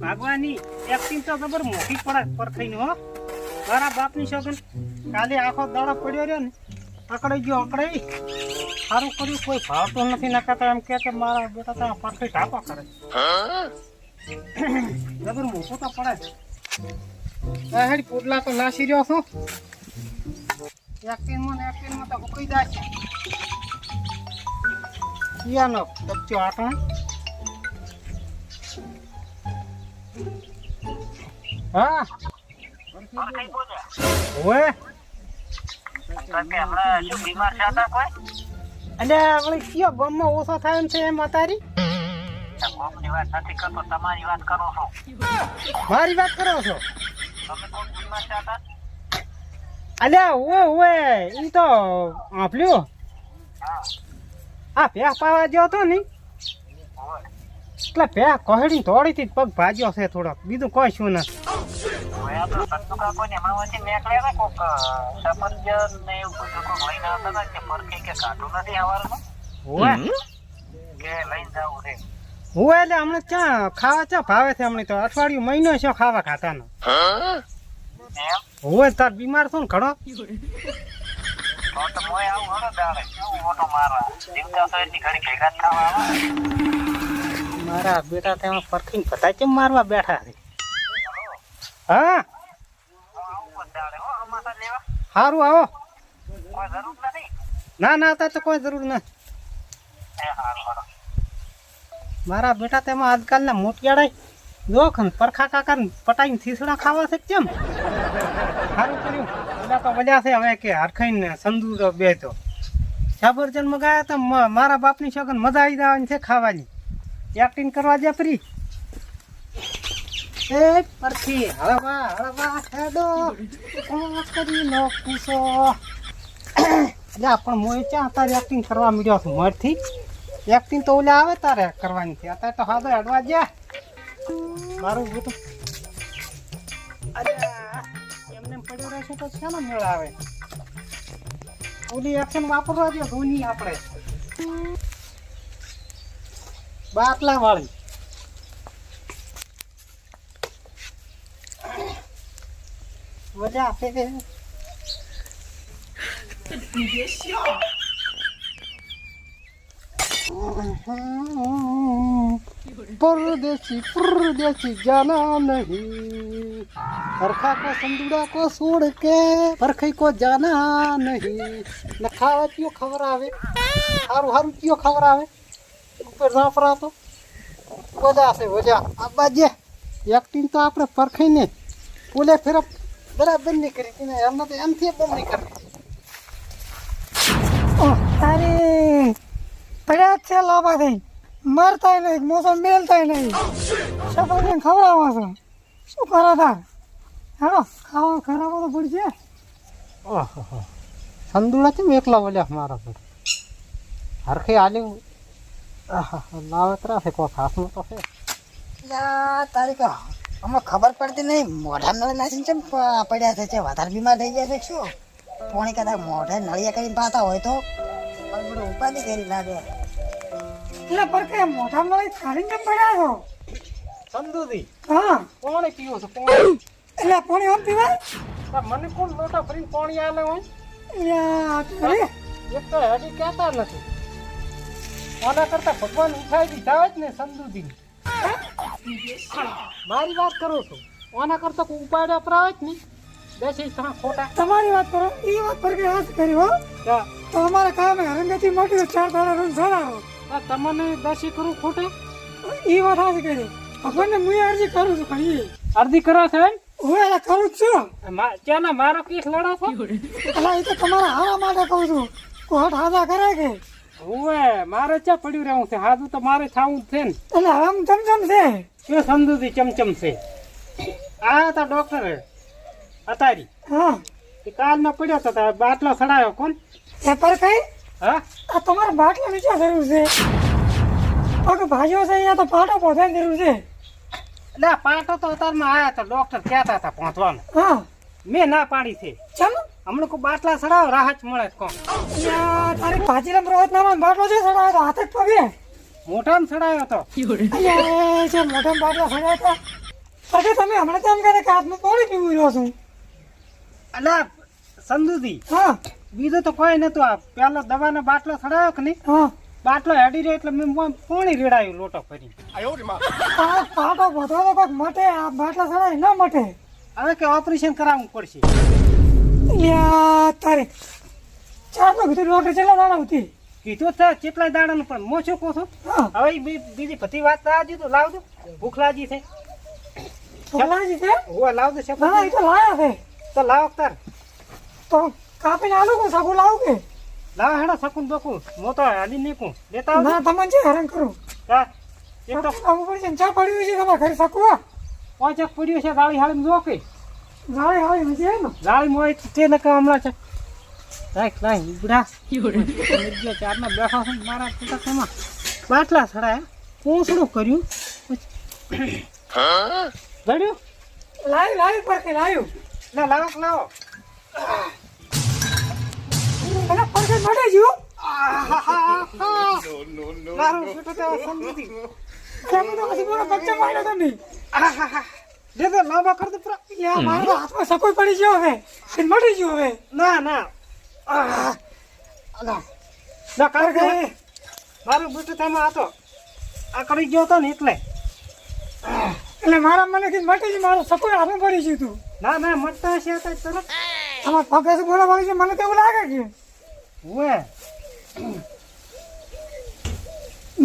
ભાગવાની acting તો ખબર મોટી પડે પરખાઈને હો. મારા બાપની શોખન કાલે આખો દાડો પડ્યો રહ્યો ને અકડાઈ ગયો અકડાઈ સારું કર્યું, કોઈ ભાવતો નથી નકાતા એમ કે મારા બેટા ત્યાં પરખાઈ ઢાપા કરે. જબર મોટું તો પડે હેડી પોટલા તો લાસી રહ્યો છું. એક્ટિંગમાં ને એક્ટિંગમાં તો ઉકળી જાય છે. યાનો કચ્ચો આટો હા? ઓએ અને આપણે કયો ગામમાં ઓછો થાય છે એમ અતારી? મારી વાત કરો છો? અલ્યા ઓએ ઓએ ઈ તો આપ્યું આ પેહ પાવા ગયો તો ને? એટલે ભેહ કહડી થોડીથી પગ ભાજ્યો છે થોડોક. બીજું કોઈ શું નથી ઓએ ઓએ એટલે હમણાં ક્યાં ખાવા ચા ભાવે છે હમણાં તો? અઠવાડિયું મહિનો છે ખાવા ખાતાનો. ઓએ તાર બીમાર છો ને ઘણો? મારા બેટા તેમાં પરખીને બધા કેમ મારવા બેઠા છે? હા? સારું આવો. ના ના, અત્યારે તો કોઈ જરૂર નથી. મારા બેટા તેમાં આજકાલના મોટિયાળાય જોખન પરખા કાકા પટાઈને થીસડા ખાવા છે કેમ? સારું કર્યું. બધા તો મજા છે હવે કે હરખાઈને સંદૂર બે તો. સાબરજન મગાયા તો મારા બાપની છોકન મજા આવી જવાની છે ખાવાની. એક્ટિંગ કરવા જ્યાં ફરી એ પરથી હળવા હળવા હેડો કરી નો પૂછો એટલે પણ મોય ચા તારે એક્ટિંગ કરવા મળ્યો છું મોરથી એક્ટિંગ તો ઓલે આવે તારે કરવાની છે અત્યારે તો હાથે અડવા જ્યાં મારું બધું અરે એમને એમ પડ્યો રહેશે તો શાનો મેળ આવે ઓલી એક્શન વાપરવા દો ધોની આપણે બાટલા વાળી. મજા આપે પરદેશી પરદેશી જાના નહીં. પરખા કો સંદુડા કો છોડ કે પરખઈ કો જાના નહીં. ને ખાવા કયો ખબર આવે. હારું હારું કયો ખબર આવે. ઉપર ઝાપરા તો વજા છે વજા આ બાજે એક્ટિંગ તો આપણે પરખાઈને ઓલે ફેર બરાબર નહીં કરી હતી ને એમને તો એમથી બમ નહીં કરવી અરે પડ્યા જ છે લાંબા થઈ મરતાય નહીં મોસમ મેલતાય નહીં. સફરજન ખવડાવો છો. શું કરો તાર હેડો ખાવા ખરાબો તો પડશે. ઓહો સંદુડા કેમ એકલા બોલ્યા મારા પર? હરખે આલ્યું આહા લાવે ત્રાસે કો ખાસમાં તો છે તારી કહો અમે ખબર પડતી નહીં મોઢા નળી નાખીને છે પડ્યા છે છે વધારે બીમાર થઈ ગયા છે શું પોણી કદાચ મોઢે નળિયા કરીને પાતા હોય તો ઉપાધિ કરી લાગે એટલે પર કે મોઢા નળી કાઢીને કેમ પડ્યા છો સંદુદી હા કોણે પીવો છો કોણ એટલે પોણી આમ પીવા મને કોણ લોટા ભરીને પાણી આલે હોય એક તો હજી કહેતા નથી આના કરતા ભગવાન ઉઠાઈ દીધા જ ને સંદુદી મારી વાત કરું છું? આના કરતા કોઈ ઉપાય પરા હોય જ ને? બેસી તમે ખોટા. તમારી વાત કરો એ વાત પર કે હાથ કરી હો. તો અમારે કામ હરંગતી મોટી તો ચાર દાડા સડાવો આ તમને દસી કરું ખોટે? એ વાત હાથ કરી. ભગવાનને હું અરજી કરું છું ભાઈ. અરજી કરો છો એમ? હું એટલે કરું છું. ત્યાંના મારો કેસ લડો છો? એટલે એ તો તમારા હારા માટે કહું છું. કોર્ટ હાજા કરે કે? ઓવે મારે ચા પડ્યું રહેવું છે? હાજુ તો મારે થાવું જ છે ને. અને આમ ચમચમ છે? કે સમજુથી ચમચમ છે? આ હતા ડોક્ટર અતારી. હા. એ કાલમાં પડ્યો તો તાર બાટલો સડાયો કોણ? એ પર કઈ હા? આ તમારે બાટલો નીચે જરૂર છે. ઓકે ભાજીઓ છે અહીંયા તો પાટો પહોંચાઈ જરૂર છે. એટલે પાટો તો અતારમાં આયા હતા ડોક્ટર કહેતા હતા પહોંચવાનું. હા. મેં ના પાડી છે. ચમ? હમણાં કોઈ બાટલા સડાવ રાહત મળે કોણ? તારે તારી ભાજીલા રોજ નામાં બાટલો છે સડાવ તો હાથે જ પગે. મોઢામાં સડાયો હતો અલ્યા, એ જે મોઢામાં બાટલા સડ્યા તો. પછી તમે હમણાં તેમ કરે કે હાથમાં પાણી પીવું રહ્યો છું. અલા સંદુજી હા. બીજું તો કોઈ નતું આ. પેલો દવાનો બાટલો સડાયો કે નહીં? હા. બાટલો હેડી રહ્યો એટલે મેં પાણી રેડાયું લોટો ફરી પાટો બધો તો કોઈક મટે આ બાટલા સડાય ન મટે. હવે કે ઓપરેશન કરાવવું પડશે. તારે ચાર તો કીધું ડોક્ટર ચેલા દાડા હતી કીધું છે કેટલા દાડાનું પણ મો શું કહું છું? હવે બીજી બધી વાત લાવજો તો લાવજો. ભૂખ લાગી છે. ભલાજી છે? હું લાવજો છે ના ના એ તો લાયા છે. તો લાવ તાર. તો કાપીને આલુ કો સાબુ લાવું કે? લાવ હેડો શકું બકું. મો તો હાલી નીકું. લેતા આવજો. ના તમને છે હેરાન કરું. હા એક તો આવું પડશે ને ચા પડ્યું છે તમારે ઘરે શકવા પાંચક પડ્યું છે ગાળી હાળી જો કે. જાળી હાળી મજે એમ? ગાળી મોય તે ન કામ હમણાં છે. રાખ લાઈ ઉબડા મિર્ગીઓ ચારના બેઠો છે ને મારા પુસ્તકમાં બાટલા સડાયા. હું શું કર્યું? જડ્યું લાવી લાવી પર કે લાવ્યું ના લાવો લાવો? એના પર કે મટે જ્યું મારું બેટું તો સમજી કેમ તો પછી પૂરો બચ્ચો માર્યો તમે દે દે લાંબા કર દે પૂરા યા મારા હાથમાં સકોઈ પડી ગયો હવે. એ મટી ગયો હવે. ના ના. આ. ના કર કે મારું બુટ તમે હતો આ કરી ગયો તો ને એટલે. એટલે મારા મને કે મટી ગયું મારું સકોઈ હાથમાં પડી ગયું તું. ના ના મટતા છે તો તરત. તમારા પગે થી બોલા વાળી છે મને કેવું લાગે કે. હુએ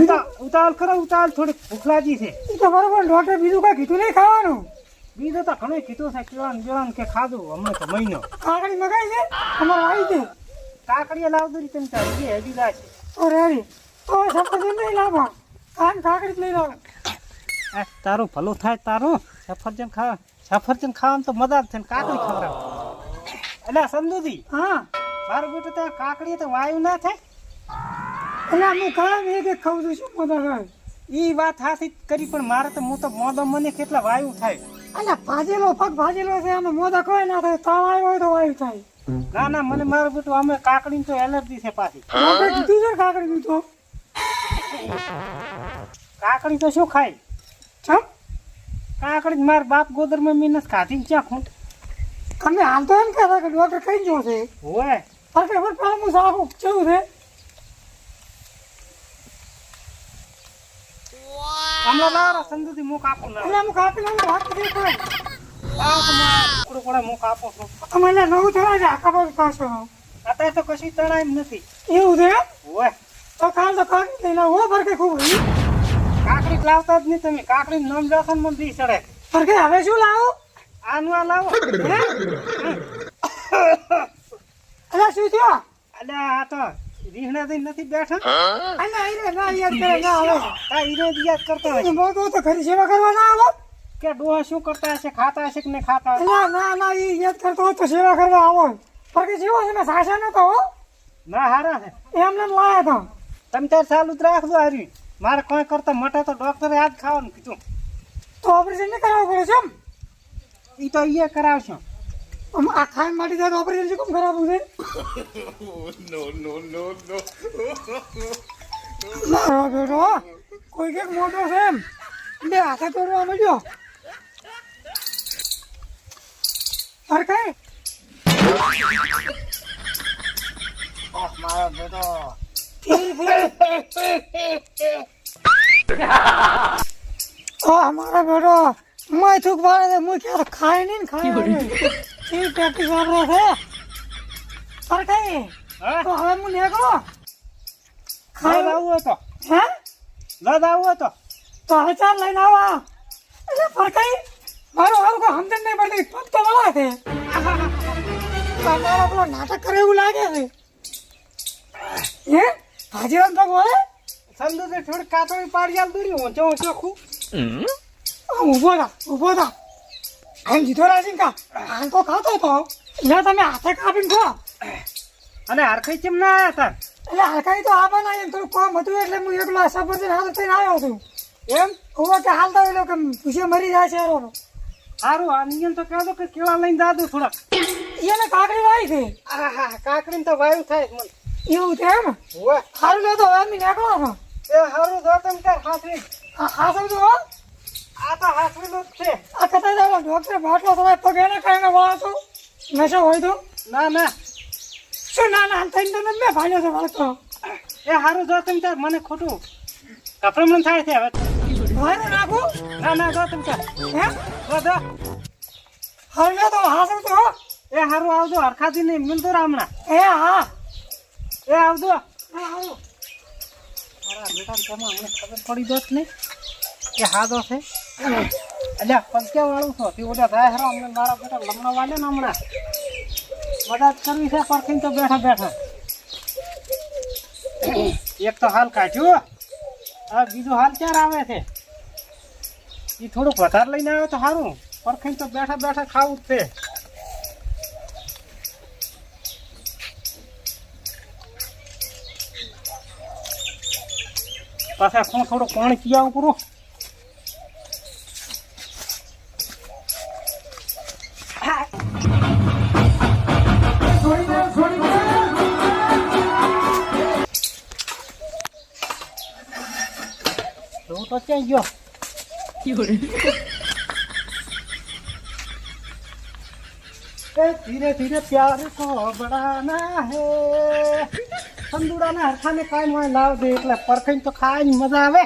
ઉતા ઉતાવળ કરો ઉતાલ થોડી ભૂખ લાગી છે. તો બરોબર ડોક્ટર બીજું કઈ કીધું નહીં ખાવાનું. બીજું તો ઘણું કીધું છે કેળાને બેળાને કે ખાધું. હમણાં તો મહિનો. કાકડી મગાઈ છે? અમારે આવી છે કાકડી લાવતું રીતે તમે તાર હજી હેડી જાય છે ઓ રેડી ઓ સફરજન નહીં લાવો કાન કાકડી જ લઈ લાવો આ તારું ભલું થાય તારું. સફરજન ખાવા સફરજન ખાવાનું તો મજા જ છે ને કાકડી ખવડાવ. એટલે સંદુજી હા. મારું બેટું તો કાકડી તો વાયુ ના થાય. એટલે હું કામ એક એક ખાઉં છું શું મજા આવે? એ વાત હાથી કરી પણ મારે તો હું તો મોદો મને કેટલા વાયુ થાય. અલ્યા ભાજેલો પગ ભાજેલો છે આમાં મોદા કોઈ ના થાય તાવ આવ્યો હોય તો વાયુ થાય. ના ના મને મારું બધું અમે કાકડી તો એલર્જી છે પાછી. આપણે કીધું છે કાકડી તો. કાકડી તો શું ખાય? ચમ? કાકડી માર બાપ ગોદર મેં નથી ખાધી ને ક્યાં ખૂટ? તમે હાલ તો એમ કહેતા કે ડોક્ટર કઈ ગયો છે? હોય. પણ કે પણ હું સાફ કેવું છે. હમણાં લાવો સંદુથી મુખ આપું ના. એટલે લઉં વાત કરી પડે લાવો તો મારા ટુકડો પડે મુખ આપો છું. તમે એટલે નવું થયા છે આખા બાજુ પાછો અત્યારે તો કશી તણાય નથી. એવું છે હોય તો કાલ તો કાકડી લઈને આવો પર કે ખૂબ. કાકડી લાવતા જ નહીં તમે. કાકડી નામ ને મને દી ચડે. હવે શું લાવો? આનું આ લાવો. અલ્યા શું થયો? એટલે આ તો રીહણા દઈ નથી બેઠા? અલ્યા આઈને ના યાદ કરે ના આવે. આ ઈને જ યાદ કરતા તો મોટો તો ઘરે સેવા કરવા ના આવો. કે ડોહા શું કરતા હશે ખાતા હશે કે નહીં ખાતા ના ના ના એ યાદ કરતો હોય તો સેવા કરવા આવો. પર કે જેવો છે ને સાસા નતો હો. ના હારા છે. એમને એમ લાયા હતા તમે તાર ચાલુ જ રાખજો હારી. મારે કોઈ કરતા મટે તો ડોક્ટરે આજ ખાવાનું કીધું. તો ઓપરેશન નહીં કરાવવું પડે છે એમ? એ તો એ કરાવશો. આ ખાઈ માટી તો ઓપરેશન કેમ ખરાબ છે મારો બેટો કોઈ કંઈક મોટો છે એમ. બે હાથે તોડવા મળ્યો. અરે કઈ? મારો બેટો. મારા બેટો. મેં થૂક પાડે છે? ક્યારે ખાય નહીં ખાય એ પ્રેક્ટિસ વાપરે છે. અરે કઈ હા? તો હવે હું નીકળો લદ ખાય હતો હે? લદ આવું હતો તો. હવે ચાલ લઈને આવા. એટલે ફરકાઈ મારો હારું કોઈ સમજણ નહીં પડતી. પગ તો વળા છે. તમારો પેલો નાટક કરે એવું લાગે છે. હે? હાજીરામ પગ વળે સંદુથી થોડી કાતળી પાડી આલ દોરી ઊંચો ઊંચો ખું. ઊભો થા ઊભો થા. આમ જીતો રાજી કા? આમ તો ખાતો તો ના તમે હાથે કાપીને ખો અને હરખાઈ કેમ ના આવ્યા તાર? એટલે હરખાઈ તો આવા ના એમ થોડું કોમ હતું એટલે હું એકલો સફરજન હાથ થઈને આવ્યો છું. એમ? ઊભો કે હાલતા હોય કે પૂછે મરી જાય છે એનો સારું આ નિયમ તો કહેતો કે કેળા લઈને દાદુ થોડા એને કાકડી વાય છે. હા હા કાકડીને તો વાયુ થાય જ મને. એવું છે એમ? હારું સારું લેતો હવે નીકળો એ હારું જો તમે તાર હાથવી હા હાસુ તો હો. આ તો જ છે. આ કહેતા જાવ ડોક્ટર બાટલો તમે પગે ના ખાઈને વાળો નશો હોય તો? ના ના. શું ના ના થઈને તો નથી મેં ભાગ્યો છે વળતો એ હારું જો તમે તાર મને ખોટું. કપડમણ થાય છે હવે. ભાઈ નાખું? ના ના જો તમે તાર હે? જો જો. હવે તો હાસુ તો હો. એ હારું આવજો હરખાથી નહીં મિલતો રામણા. એ હા. એ આવજો. હા આવો. મારા તેમાં અમને ખબર પડી દોત નહીં? કે હાદો છે. અલ્યા પંકે વાળું છો તે ઓલા થાય હરો મારા બેટા લમણા વાલે ને હમણાં. મદદ કરવી છે પરખીને તો બેઠા બેઠા. એક તો હાલ કાઢ્યો, હવે બીજો હાલ ક્યારે આવે છે? એ થોડુંક વધારે લઈને આવ્યો તો સારું પરખી તો બેઠા બેઠા ખાવું છે. પાછા થોડું પાણી પીવાનું પૂરું 有人。ધીરે ધીરે પ્યાર તો બડાના હે તંદુરાના હરખાને કાંઈ લાવ દે એટલે પરખાઈને તો ખાવાની મજા આવે